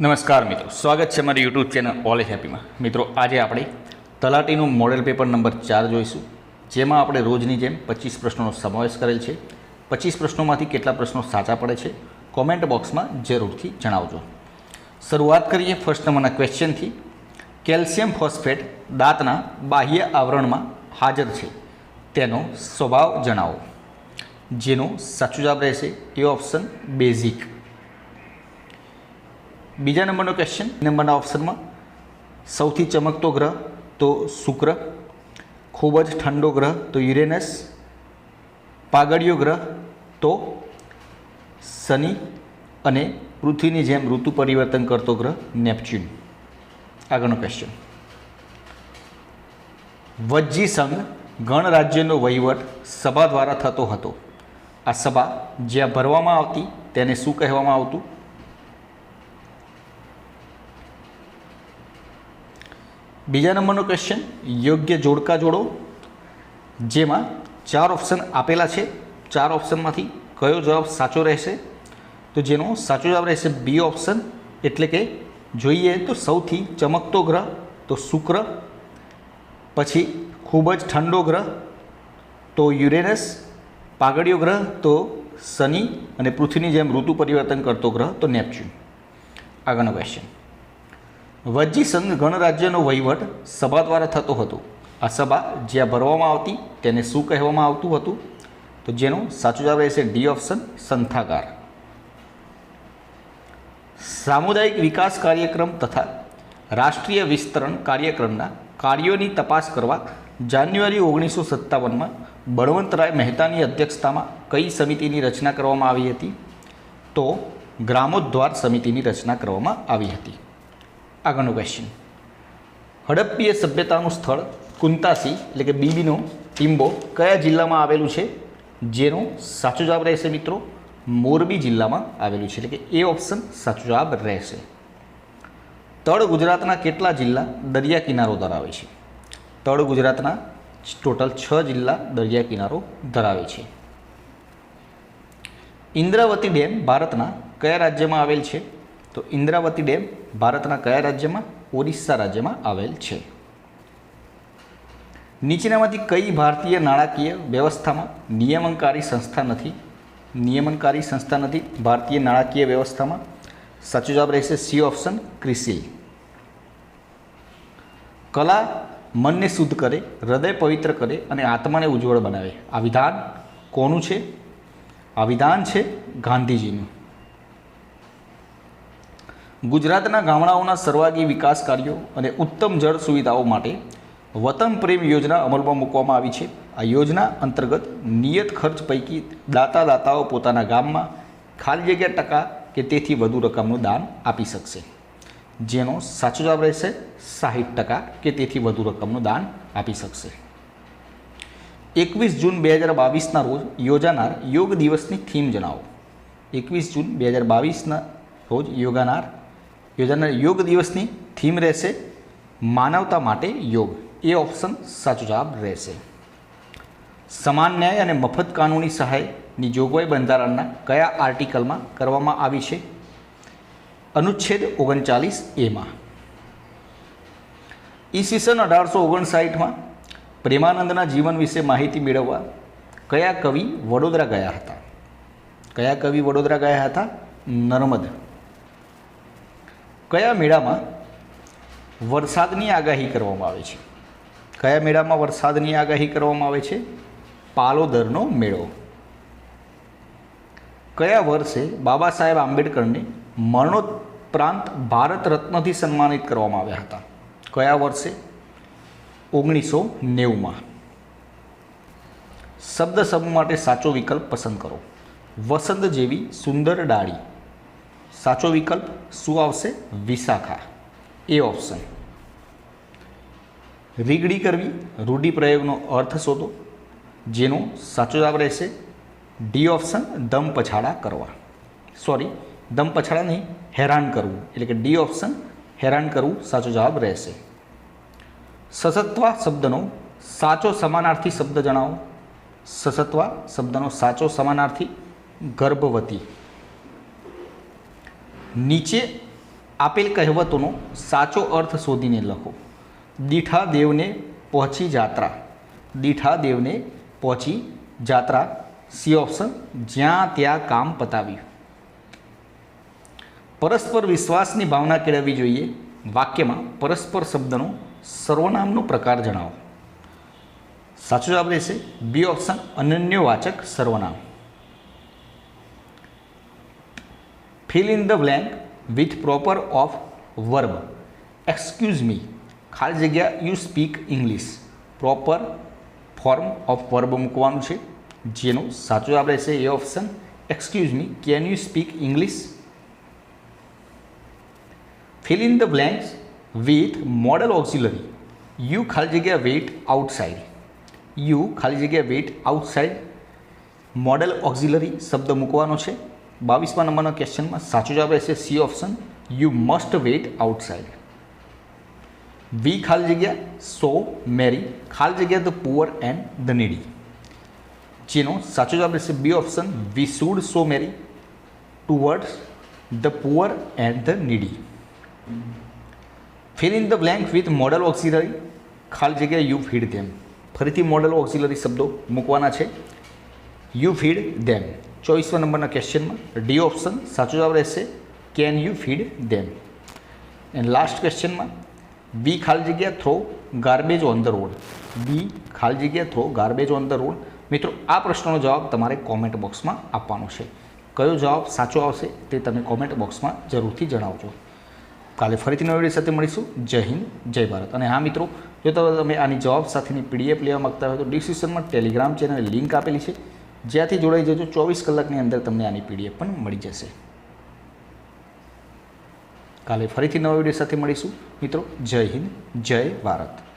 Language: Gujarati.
નમસ્કાર મિત્રો, સ્વાગત છે મારી યુટ્યુબ ચેનલ ઓલ હેપીમાં મિત્રો, આજે આપણે તલાટીનું મોડેલ પેપર નંબર ચાર જોઈશું, જેમાં આપણે રોજની જેમ પચીસ પ્રશ્નોનો સમાવેશ કરેલ છે. પચીસ પ્રશ્નોમાંથી કેટલા પ્રશ્નો સાચા પડે છે કોમેન્ટ બોક્સમાં જરૂરથી જણાવજો. શરૂઆત કરીએ ફર્સ્ટ નંબરના ક્વેશ્ચનથી કેલ્શિયમ ફોસ્ફેટ દાંતના બાહ્ય આવરણમાં હાજર છે, તેનો સ્વભાવ જણાવો. જેનો સાચું જવાબ રહેશે, એ ઓપ્શન બેઝિક બીજા નંબરનો ક્વેશ્ચન નંબરના ઓપ્શનમાં સૌથી ચમકતો ગ્રહ તો શુક્ર, ખૂબ જ ઠંડો ગ્રહ તો યુરેનસ પાગડિયો ગ્રહ તો શનિ અને પૃથ્વીની જેમ ઋતુ પરિવર્તન કરતો ગ્રહ નેપચ્યુન. આગળનો ક્વેશ્ચન વજ્જી સંઘ ગણરાજ્યનો વહીવટ સભા દ્વારા થતો હતો. આ સભા જ્યાં ભરવામાં આવતી તેને શું કહેવામાં આવતું? બીજા નંબરનો ક્વેશ્ચન યોગ્ય જોડકા જોડો, જેમાં ચાર ઓપ્શન આપેલા છે. ચાર ઓપ્શનમાંથી કયો જવાબ સાચો રહેશે? તો જેનો સાચો જવાબ રહેશે બી ઓપ્શન એટલે કે જોઈએ તો સૌથી ચમકતો ગ્રહ, તો શુક્ર, પછી ખૂબ જ ઠંડો ગ્રહ, તો યુરેનસ પાગડિયો ગ્રહ, તો શનિ, અને પૃથ્વીની જેમ ઋતુ પરિવર્તન કરતો ગ્રહ, તો નેપચ્યુન. આગળનો ક્વેશ્ચન વજ્જી સંઘ ગણરાજ્યનો વહીવટ સભા દ્વારા થતો હતો. આ સભા જ્યાં ભરવામાં આવતી તેને શું કહેવામાં આવતું હતું? તો જેનો સાચો જવાબ રહેશે ડી ઓપ્શન સંથાગાર. સામુદાયિક વિકાસ કાર્યક્રમ તથા રાષ્ટ્રીય વિસ્તરણ કાર્યક્રમના કાર્યોની તપાસ કરવા જાન્યુઆરી ઓગણીસો સત્તાવનમાં બળવંતરાય મહેતાની અધ્યક્ષતામાં કઈ સમિતિની રચના કરવામાં આવી હતી? તો ગ્રામોદ્વાર સમિતિની રચના કરવામાં આવી હતી. આગળનો ક્વેશ્ચન હડપ્પીય સભ્યતાનું સ્થળ કુંતાસી, એટલે કે બીબીનો ટીમ્બો કયા જિલ્લામાં આવેલું છે? જેનો સાચો જવાબ રહેશે મિત્રો, મોરબી જિલ્લામાં આવેલું છે. એટલે કે એ ઓપ્શન સાચો જવાબ રહેશે. તળ ગુજરાતના કેટલા જિલ્લા દરિયા કિનારો ધરાવે છે? તળ ગુજરાતના ટોટલ છ જિલ્લા દરિયા કિનારો ધરાવે છે. ઇન્દ્રાવતી ડેમ ભારતના કયા રાજ્યમાં આવેલ છે? તો ઇન્દ્રાવતી ડેમ ભારતના કયા રાજ્યમાં? ઓરિસ્સા રાજ્યમાં આવેલ છે. નીચેનામાંથી કઈ ભારતીય નાણાકીય વ્યવસ્થામાં નિયમનકારી સંસ્થા નથી? નિયમનકારી સંસ્થા નથી, ભારતીય નાણાકીય વ્યવસ્થામાં? સાચો જવાબ રહેશે સી ઓપ્શન ક્રિસિલ. કલા મનને શુદ્ધ કરે, હૃદય પવિત્ર કરે અને આત્માને ઉજ્જવળ બનાવે. આ વિધાન કોનું છે? આ વિધાન છે ગાંધીજીનું. ગુજરાતના ગામડાઓના સર્વાગી વિકાસ કાર્યો અને ઉત્તમ જળ સુવિધાઓ માટે વતન પ્રેમ યોજના અમલમાં મૂકવામાં આવી છે. આ યોજના અંતર્ગત નિયત ખર્ચ પૈકી દાતા દાતાઓ પોતાના ગામમાં ખાલી જગ્યા ટકા કે તેથી વધુ રકમનું દાન આપી શકશે. જેનો સાચો જવાબ રહેશે સાહીઠ ટકા કે તેથી વધુ રકમનું દાન આપી શકશે. એકવીસ જૂન બે હજાર બાવીસના રોજ યોજાનાર યોગ દિવસની થીમ જણાવો. એકવીસ જૂન બે હજાર બાવીસના રોજ યોગાનાર યોજાનાર યોગ દિવસની થીમ રહેશે માનવતા માટે યોગ. એ ઓપ્શન સાચો જવાબ રહેશે. સમાન ન્યાય અને મફત કાનૂની સહાયની જોગવાઈ બંધારણના કયા આર્ટિકલમાં કરવામાં આવી છે? અનુચ્છેદ ઓગણચાલીસ એમાં. ઈસવીસન અઢારસો ઓગણસાઠમાં પ્રેમાનંદના જીવન વિશે માહિતી મેળવવા કયા કવિ વડોદરા ગયા હતા? કયા કવિ વડોદરા ગયા હતા? નર્મદ. કયા મેળામાં વરસાદની આગાહી કરવામાં આવે છે? કયા મેળામાં વરસાદની આગાહી કરવામાં આવે છે? પાલોદરનો મેળો. કયા વર્ષે બાબા સાહેબ આંબેડકરને મરણોપરાંત ભારત રત્નથી સન્માનિત કરવામાં આવ્યા હતા? કયા વર્ષે? ઓગણીસો નેવુંમાં. શબ્દ સમૂહ માટે સાચો વિકલ્પ પસંદ કરો. વસંત જેવી સુંદર ડાળી. સાચો વિકલ્પ શું આવશે? વિશાખા. એ ઓપ્શન રીગડી કરવી રૂઢિપ્રયોગનો અર્થ શોધો, જેનો સાચો જવાબ રહેશે ડી ઓપ્શન દમ પછાડા કરવા. સોરી દમ પછાડા નહીં, હેરાન કરવું. એટલે કે ડી ઓપ્શન હેરાન કરવું સાચો જવાબ રહેશે. સસત્વા શબ્દનો સાચો સમાનાર્થી શબ્દ જણાવો. સસત્વા શબ્દનો સાચો સમાનાર્થી ગર્ભવતી. નીચે આપેલ કહેવતોનો સાચો અર્થ શોધીને લખો. દીઠા દેવને પહોંચી જાત્રા. દીઠા દેવને પહોંચી જાત્રા. સી ઓપ્શન, જ્યાં ત્યાં કામ પતાવ્યું. પરસ્પર વિશ્વાસની ભાવના કેળવવી જોઈએ. વાક્યમાં પરસ્પર શબ્દનો સર્વનામનો પ્રકાર જણાવો. સાચો જવાબ રહેશે બી ઓપ્શન, અનન્યવાચક સર્વનામ. Fill in the blank with proper of verb excuse me ખાલી જગ્યા you speak English proper form of verb મૂકવાનું છે. જેનું સાચો આપણે છે A option excuse me can you speak English fill in the blanks with modal auxiliary you ખાલી જગ્યા વેઇટ આઉટસાઇડ યુ ખાલી જગ્યા વેઇટ આઉટસાઇડ મોડલ ઓક્ઝિલરી શબ્દ મૂકવાનો છે. બાવીસમા નંબરના ક્વેશ્ચનમાં સાચો જવાબ રહેશે C option. You must wait outside we ખાલી જગ્યા, સો મેરી. ખાલી જગ્યા the poor and the needy. જેનો સાચો જવાબ રહેશે B option. We should show mercy towards the poor and the needy. Fill in the blank with modal auxiliary. ખાલી જગ્યા યુ ફીડ ધેમ. ફરીથી મોડલ ઓક્સિલરી શબ્દો મૂકવાના છે. યુ ફીડ ધેમ. ચોવીસમા નંબરના ક્વેશ્ચનમાં ડી ઓપ્શન સાચો જવાબ રહેશે can you feed them and last ક્વેશ્ચનમાં B ખાલી જગ્યા throw garbage on the road B ખાલી જગ્યા throw garbage on the road મિત્રો, આ પ્રશ્નનો જવાબ તમારે કોમેન્ટ બોક્સમાં આપવાનો છે. કયો જવાબ સાચો આવશે તે તમે કોમેન્ટ બોક્સમાં જરૂરથી જણાવજો. કાલે ફરીથી નવી વીડિયો સાથે મળીશું. જય હિન્દ, જય ભારત. અને હા, મિત્રો, જો તમે આની જવાબ સાથેની પીડીએફ લેવા માગતા હોય તો ડિસ્ક્રિપ્શનમાં ટેલિગ્રામ ચેનલ લિંક આપેલી છે. જ્યાંથી જોડાઈ જજો, ચોવીસ કલાકની અંદર તમને આની પીડીએફ પણ મળી જશે. કાલે ફરીથી નવા વીડિયો સાથે મળીશું. મિત્રો, જય હિન્દ, જય ભારત.